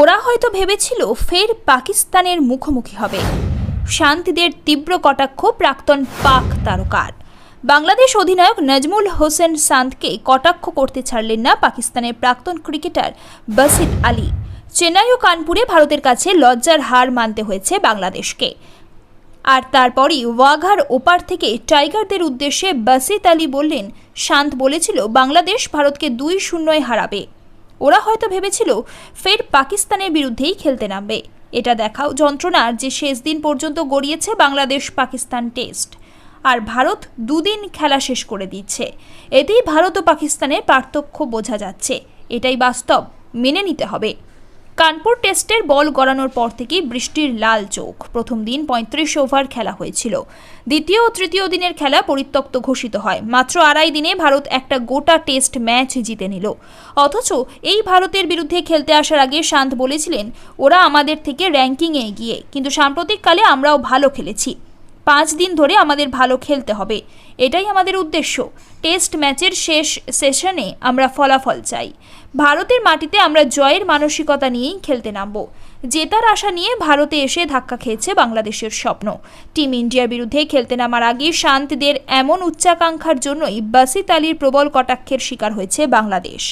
ওরা হয়তো ভেবেছিল ফের পাকিস্তানের মুখোমুখি হবে। শান্তিদের তীব্র কটাক্ষ প্রাক্তন পাক তারকার। বাংলাদেশ অধিনায়ক নাজমুল হোসেন সান্তকে কটাক্ষ করতে ছাড়লেন না পাকিস্তানের প্রাক্তন ক্রিকেটার বাসিত আলী। চেন্নাই ও কানপুরে ভারতের কাছে লজ্জার হার মানতে হয়েছে বাংলাদেশকে। আর তারপরই ওয়াঘার ওপার থেকে টাইগারদের উদ্দেশ্যে বাসিত আলী বললেন, শান্ত বলেছিল, বাংলাদেশ ভারতকে দুই শূন্যয় হারাবে। ওরা হয়তো ভেবেছিল ফের পাকিস্তানের বিরুদ্ধেই খেলতে নামবে। এটা দেখাও যন্ত্রণার যে শেষ দিন পর্যন্ত গড়িয়েছে বাংলাদেশ পাকিস্তান টেস্ট। আর ভারত দুদিন খেলা শেষ করে দিচ্ছে। এতেই ভারত ও পাকিস্তানের পার্থক্য বোঝা যাচ্ছে। এটাই বাস্তব, মেনে নিতে হবে। কানপুর টেস্টের বল গড়ানোর পর থেকেই বৃষ্টির লাল চোখ। প্রথম দিন পঁয়ত্রিশ ওভার খেলা হয়েছিল। দ্বিতীয় ও তৃতীয় দিনের খেলা পরিত্যক্ত ঘোষিত হয়। মাত্র আড়াই দিনে ভারত একটা গোটা টেস্ট ম্যাচ জিতে নিল। অথচ এই ভারতের বিরুদ্ধে খেলতে আসার আগে শান্ত বলেছিলেন, ওরা আমাদের থেকে র্যাঙ্কিংয়ে এগিয়ে। কিন্তু সাম্প্রতিককালে আমরাও ভালো খেলেছি। পাঁচ দিন ধরে আমাদের ভালো খেলতে হবে। এটাই আমাদের উদ্দেশ্য। টেস্ট ম্যাচের শেষ সেশনে আমরা ফলাফল চাই। ভারতের মাটিতে আমরা জয়ের মানসিকতা নিয়েই খেলতে নামব। জেতার আশা নিয়ে ভারতে এসে ধাক্কা খেয়েছে বাংলাদেশের স্বপ্ন। টিম ইন্ডিয়ার বিরুদ্ধে খেলতে নামার আগে শান্তদের এমন উচ্চাকাঙ্ক্ষার জন্যই বাসিত আলীর প্রবল কটাক্ষের শিকার হয়েছে বাংলাদেশ।